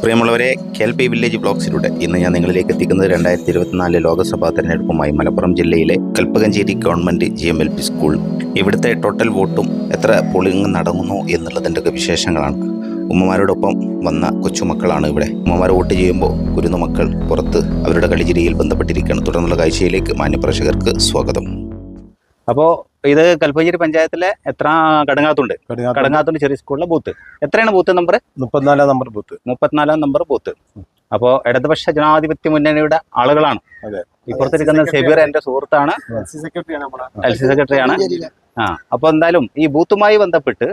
പ്രിയമുള്ളവരെ കേൽപി വില്ലേജ് ബ്ലോക്സിലൂടെ ഇന്ന് ഞാൻ നിങ്ങളിലേക്ക് എത്തിക്കുന്നത് രണ്ടായിരത്തി ഇരുപത്തിനാല് ലോക്സഭാ തെരഞ്ഞെടുപ്പുമായി മലപ്പുറം ജില്ലയിലെ Kalpakanchery government G M L P school. ഇവിടുത്തെ ടോട്ടൽ വോട്ടും എത്ര പോളിംഗ് നടങ്ങുന്നു എന്നുള്ളതിന്റെയൊക്കെ വിശേഷങ്ങളാണ്. ഉമ്മമാരോടൊപ്പം വന്ന കൊച്ചുമക്കളാണ് ഇവിടെ. ഉമ്മമാർ വോട്ട് ചെയ്യുമ്പോൾ കുരുന്നു മക്കൾ പുറത്ത് അവരുടെ കളിചിരിയിൽ ബന്ധപ്പെട്ടിരിക്കുകയാണ്. തുടർന്നുള്ള കാഴ്ചയിലേക്ക് മാന്യപ്രേക്ഷകർക്ക് സ്വാഗതം. അപ്പോൾ ഇത് കൽപ്പഞ്ചേരി പഞ്ചായത്തിലെ എത്ര കടങ്ങാത്തുണ്ട്? കടങ്ങാത്തുണ്ട്. ചെറിയ സ്കൂളിലെ ബൂത്ത്. എത്രയാണ് ബൂത്ത് നമ്പർ മുപ്പത്തിനാലാം നമ്പർ ബൂത്ത്. മുപ്പത്തിനാലാം നമ്പർ ബൂത്ത്. അപ്പോ ഇടതുപക്ഷ ജനാധിപത്യ മുന്നണിയുടെ ആളുകളാണ്. അതെ. ഇപ്പുറത്തിരിക്കുന്ന ഷെബീർ എന്റെ സുഹൃത്താണ്. എൽ സി സെക്രട്ടറിയാണ് ആ അപ്പോൾ എന്തായാലും ഈ ബൂത്തുമായി ബന്ധപ്പെട്ട്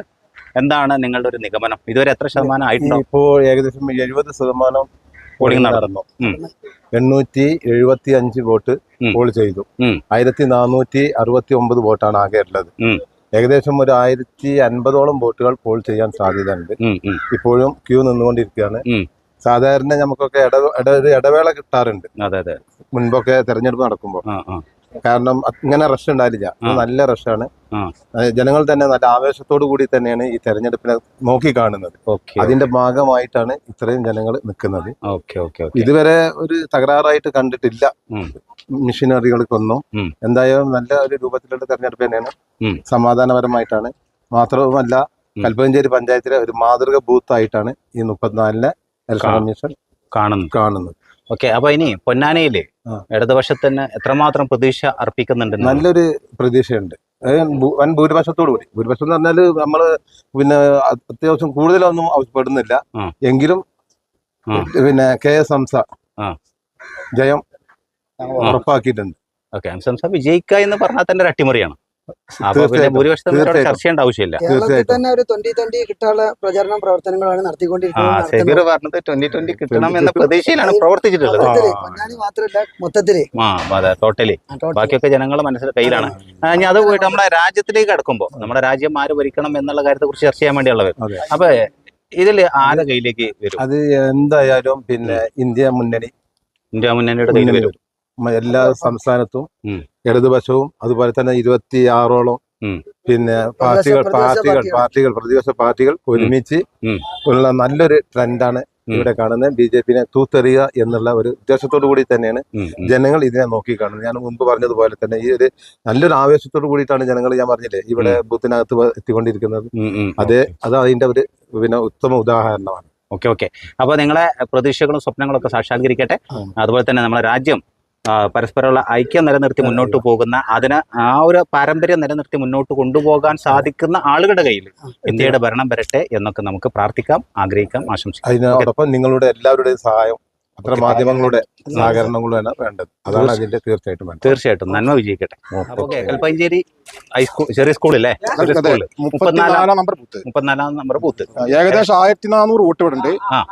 എന്താണ് നിങ്ങളുടെ ഒരു നിഗമനം? ഇതുവരെ എത്ര ശതമാനം ആയിട്ടുണ്ട്? ഇപ്പോൾ ഏകദേശം എഴുപത് ശതമാനം പോളിംഗ് നടന്നു. എണ്ണൂറ്റി എഴുപത്തി അഞ്ച് വോട്ട്. പോൾ ചെയ്തു. ആയിരത്തി നാനൂറ്റി അറുപത്തി ഒമ്പത് വോട്ടാണ് ആകെ ഉള്ളത്. ഏകദേശം ഒരു ആയിരത്തി അൻപതോളം വോട്ടുകൾ പോൾ ചെയ്യാൻ സാധ്യതയുണ്ട്. ഇപ്പോഴും ക്യൂ നിന്നുകൊണ്ടിരിക്കുകയാണ്. സാധാരണ നമുക്കൊക്കെ ഇട ഒരു ഇടവേള കിട്ടാറുണ്ട്. അതെ അതെ. മുൻപൊക്കെ തെരഞ്ഞെടുപ്പ് നടക്കുമ്പോൾ. കാരണം അങ്ങനെ ഇങ്ങനെ റഷ് ഉണ്ടായില്ല നല്ല റഷാണ് ആണ്. ജനങ്ങൾ തന്നെ നല്ല ആവേശത്തോടു കൂടി തന്നെയാണ് ഈ തെരഞ്ഞെടുപ്പിനെ നോക്കി കാണുന്നത്. അതിന്റെ ഭാഗമായിട്ടാണ് ഇത്രയും ജനങ്ങൾ നിൽക്കുന്നത്. ഇതുവരെ ഒരു തകരാറായിട്ട് കണ്ടിട്ടില്ല. മെഷീനറികൾക്കൊന്നും. എന്തായാലും നല്ല ഒരു രൂപത്തിലുള്ള തെരഞ്ഞെടുപ്പ് തന്നെയാണ്. സമാധാനപരമായിട്ടാണ്. മാത്രവുമല്ല. കൽപ്പഞ്ചേരി പഞ്ചായത്തിലെ ഒരു മാതൃക ബൂത്തായിട്ടാണ് ഈ മുപ്പത്തിനാലിലെ ഇലക്ഷൻ കമ്മീഷൻ കാണുന്നു കാണുന്നത്. ഓക്കെ അപ്പൊ ഇനി പൊന്നാനയിൽ ആ. ഇടതുപക്ഷത്തിന് എത്രമാത്രം പ്രതീക്ഷ അർപ്പിക്കുന്നുണ്ട് നല്ലൊരു പ്രതീക്ഷയുണ്ട് വൻ ഭൂരിപക്ഷത്തോടു കൂടി ഭൂരിപക്ഷം എന്ന് പറഞ്ഞാൽ നമ്മൾ പിന്നെ അത്യാവശ്യം കൂടുതലൊന്നും ആവശ്യപ്പെടുന്നില്ല എങ്കിലും പിന്നെ കെ എസ് ഹംസ. ജയം. ഉറപ്പാക്കിയിട്ടുണ്ട് ഓക്കെ ഹംസ വിജയിക്കുക എന്ന് പറഞ്ഞാൽ തന്നെ ഒരു അട്ടിമറിയാണ് കേരളത്തിൽ. തന്നെ ഒരു ട്വന്റി ട്വന്റി കിട്ടാനുള്ള പ്രചരണ പ്രവർത്തനങ്ങളാണ് നടത്തിക്കൊണ്ടിരിക്കുന്നത്. ഷെബീർ നടത്തുന്നത്. പറഞ്ഞത് ട്വന്റി ട്വന്റി കിട്ടണം എന്ന 2020 പ്രതീക്ഷയിലാണ് പ്രവർത്തിച്ചിട്ടുള്ളത്. പൊന്നാനി മാത്രമല്ല മൊത്തത്തിൽ. ടോട്ടലി ബാക്കിയൊക്കെ ജനങ്ങളുടെ മനസ്സിൽ കയ്യിലാണ്. ഇനി അത് പോയിട്ട് നമ്മുടെ രാജ്യത്തിലേക്ക് കടക്കുമ്പോൾ നമ്മുടെ രാജ്യം ആര് ഭരിക്കണം എന്നുള്ള കാര്യത്തെ കുറിച്ച് ചർച്ച ചെയ്യാൻ വേണ്ടിയുള്ളത്. അപ്പൊ ഇതിൽ ആരുടെ കയ്യിലേക്ക് വരും? അത് എന്തായാലും പിന്നെ ഇന്ത്യ മുന്നണി. ഇന്ത്യ മുന്നണിയുടെ കയ്യിൽ വരും. എല്ലാ സംസ്ഥാനത്തും. ഇടതുപക്ഷവും അതുപോലെ തന്നെ ഇരുപത്തി ആറോളം പിന്നെ പാർട്ടികൾ പാർട്ടികൾ പാർട്ടികൾ. പ്രതിപക്ഷ പാർട്ടികൾ ഒരുമിച്ച് ഉള്ള നല്ലൊരു ട്രെൻഡാണ്. ഇവിടെ കാണുന്നത് ബി ജെ പിനെ തൂത്തെറിയുക എന്നുള്ള ഒരു ഉദ്ദേശത്തോടു കൂടി തന്നെയാണ്. ജനങ്ങൾ ഇതിനെ നോക്കി കാണുന്നത് ഞാൻ മുമ്പ് പറഞ്ഞതുപോലെ തന്നെ ഈ ഒരു നല്ലൊരു ആവേശത്തോടു കൂടിയിട്ടാണ് ജനങ്ങൾ ഞാൻ പറഞ്ഞില്ലേ ഇവിടെ ബൂത്തിനകത്ത് എത്തിക്കൊണ്ടിരിക്കുന്നത് അതെ. അത് അത് അതിന്റെ ഒരു പിന്നെ ഉത്തമ ഉദാഹരണമാണ് ഓക്കെ ഓക്കെ അപ്പൊ നിങ്ങളെ പ്രതീക്ഷകളും സ്വപ്നങ്ങളും ഒക്കെ സാക്ഷാത്കരിക്കട്ടെ. അതുപോലെ തന്നെ നമ്മുടെ രാജ്യം പരസ്പരമുള്ള ഐക്യം നിലനിർത്തി മുന്നോട്ട് പോകുന്ന അതിന് ആ ഒരു പാരമ്പര്യം നിലനിർത്തി മുന്നോട്ട് കൊണ്ടുപോകാൻ സാധിക്കുന്ന ആളുകളുടെ കയ്യിൽ ഇന്ത്യയുടെ ഭരണം വരട്ടെ എന്നൊക്കെ നമുക്ക് പ്രാർത്ഥിക്കാം ആഗ്രഹിക്കാം ആശംസിക്കാം. അതിനോടൊപ്പം നിങ്ങളുടെ എല്ലാവരുടെയും സഹായം അത്ര. മാധ്യമങ്ങളുടെ സഹകരണങ്ങളുമാണ് വേണ്ടത്. അതാണ് അതിന്റെ തീർച്ചയായിട്ടും വേണ്ടത്. തീർച്ചയായിട്ടും. നന്മ വിജയിക്കട്ടെ. ഓക്കെ. കൽപ്പഞ്ചേരി ഹൈസ്കൂൾ ചെറിയ സ്കൂളില്ലേ മുപ്പത്തിനാലാം നമ്പർ ബൂത്ത് മുപ്പത്തിനാലാം നമ്പർ ബൂത്ത് ഏകദേശം ആയിരത്തി നാനൂറ് വോട്ട് ഇവിടെ ഉണ്ട്.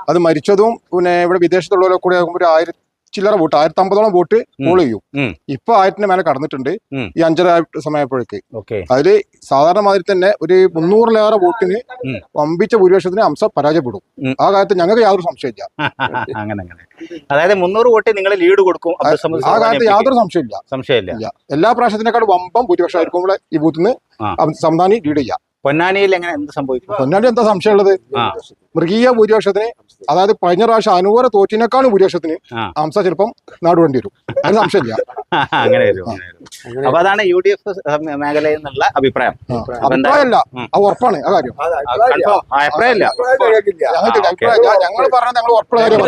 അത് മരിച്ചതും പിന്നെ ഇവിടെ വിദേശത്തുള്ളവരൊക്കെ കൂടി ആകുമ്പോൾ ഒരു ആയിരത്തി ചില്ലറ വോട്ട് ആയിരത്തി അമ്പതോളം വോട്ട് പോൾ ചെയ്യും. ഇപ്പൊ ആയിരത്തിന് മേലെ കടന്നിട്ടുണ്ട്. ഈ അഞ്ചര സമയപ്പോഴേക്ക്. അതിൽ സാധാരണ മാതിരി തന്നെ ഒരു മുന്നൂറിലേറെ വോട്ടിന്. വമ്പിച്ച ഭൂരിപക്ഷത്തിന് അംശ പരാജയപ്പെടും. ആ കാര്യത്തിൽ ഞങ്ങൾക്ക് യാതൊരു സംശയമില്ല അങ്ങനെ അങ്ങനെ. അതായത് മുന്നൂറ് വോട്ട് നിങ്ങൾ ലീഡ് കൊടുക്കും ആ കാലത്ത് കാര്യത്തിൽ യാതൊരു സംശയമില്ല സംശയമില്ല. ഇല്ല. എല്ലാ പ്രാവശ്യത്തിനേക്കാൾ വമ്പം ഭൂരിപക്ഷമായിരിക്കും ഇവിടെ ഈ ബൂത്തിന് സംധാനി ലീഡ് ചെയ്യാം. പൊന്നാനിയിൽ എങ്ങനെ എന്ത് സംഭവിക്കും പൊന്നാനി എന്താ സംശയമുള്ളത്. മൃഗീയ ഭൂരിപക്ഷത്തിന് അതായത് കഴിഞ്ഞ പ്രാവശ്യം അനുകൂല തോറ്റിനേക്കാളും ഭൂരിപക്ഷത്തിന് ഹംസ അംസ ചിലപ്പം നാടുവേണ്ടി വരും. അതിന് സംശയമില്ല. അങ്ങനെ വരും അപ്പൊ അതാണ് യു ഡി എഫ് മേഖലയിൽ നിന്നുള്ള അഭിപ്രായം. അഭിപ്രായമല്ല. അത് ഉറപ്പാണ് ആ കാര്യം. ആ, confirm. ആ, അഭിപ്രായം ഇല്ല ഞങ്ങൾക്ക് ആ, അഭിപ്രായം. ഞങ്ങൾ പറഞ്ഞത് ഞങ്ങൾ ഉറപ്പുള്ള കാര്യം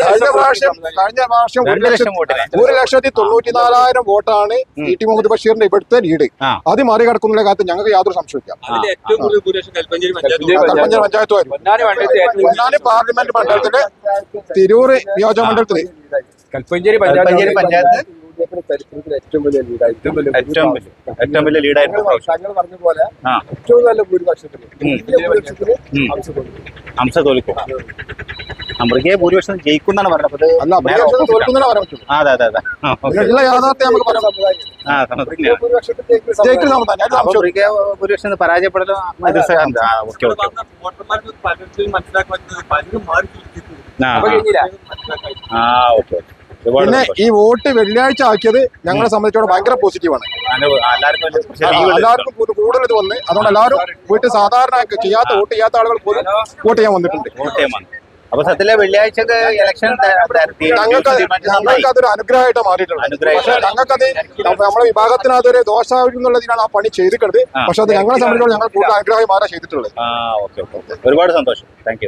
കഴിഞ്ഞ പ്രാവശ്യം കഴിഞ്ഞ പ്രാവശ്യം ഒരു ലക്ഷത്തി ലക്ഷം വോട്ടിന് ഒരു ലക്ഷത്തി തൊണ്ണൂറ്റി നാലായിരം വോട്ടാണ്. ഇ ടി മുഹമ്മദ് ബഷീറിന്റെ ഇവിടുത്തെ ലീഡ്. അത് മറികടക്കുന്ന കാര്യത്തിൽ ഞങ്ങൾക്ക് യാതൊരു സംശയമില്ല കൽപ്പഞ്ചേരി പഞ്ചായത്ത് പഞ്ചായത്ത് വരും പൊന്നാനി പാർലമെന്റ് മണ്ഡലത്തിലെ തിരൂർ നിയോജക മണ്ഡലത്തിൽ കൽപ്പഞ്ചേരി കൽപ്പഞ്ചേരി ചരിത്രത്തിൽ ഏറ്റവും വലിയ ലീഡ് ഏറ്റവും വലിയ ഏറ്റവും വലിയ ഏറ്റവും വലിയ ലീഡായിരുന്നു താങ്കൾ പറഞ്ഞ പോലെ ആ. ഏറ്റവും നല്ല. ഹംസ തോൽക്കും. അമൃഗയെ ഭൂരിപക്ഷം ജയിക്കും എന്നാണ് പറഞ്ഞത് അതെ അതെ അതെ. ഭൂരിപക്ഷം പരാജയപ്പെടലോ? ആ, ഓക്കെ ഓക്കെ. പിന്നെ ഈ വോട്ട് വെള്ളിയാഴ്ച ആക്കിയത് ഞങ്ങളെ സംബന്ധിച്ചോളം ഭയങ്കര പോസിറ്റീവാണ് എല്ലാവർക്കും കൂടുതൽ ഇത് വന്ന് അതുകൊണ്ട് എല്ലാവരും വീട്ടിൽ സാധാരണ ചെയ്യാത്ത വോട്ട് ചെയ്യാത്ത ആളുകൾ പോലും വോട്ട് ചെയ്യാൻ വന്നിട്ടുണ്ട്. അപ്പൊ സത്യത്തിലെ വെള്ളിയാഴ്ച ഇലക്ഷൻ ഞങ്ങൾക്ക് ഞങ്ങൾക്ക് അതൊരു അനുഗ്രഹമായിട്ട് മാറിയിട്ടുണ്ട് പക്ഷെ ഞങ്ങൾക്കത് നമ്മുടെ വിഭാഗത്തിന് അതൊരു ദോഷമാകുന്നുള്ളതിനാണ് ആ പണി ചെയ്തിട്ടുള്ളത്. പക്ഷെ അത് ഞങ്ങളെ സംബന്ധിച്ചോളം ഞങ്ങൾ കൂടുതൽ അനുഗ്രഹമായി മാറാൻ ചെയ്തിട്ടുള്ളത്. ഒരുപാട് സന്തോഷം. താങ്ക്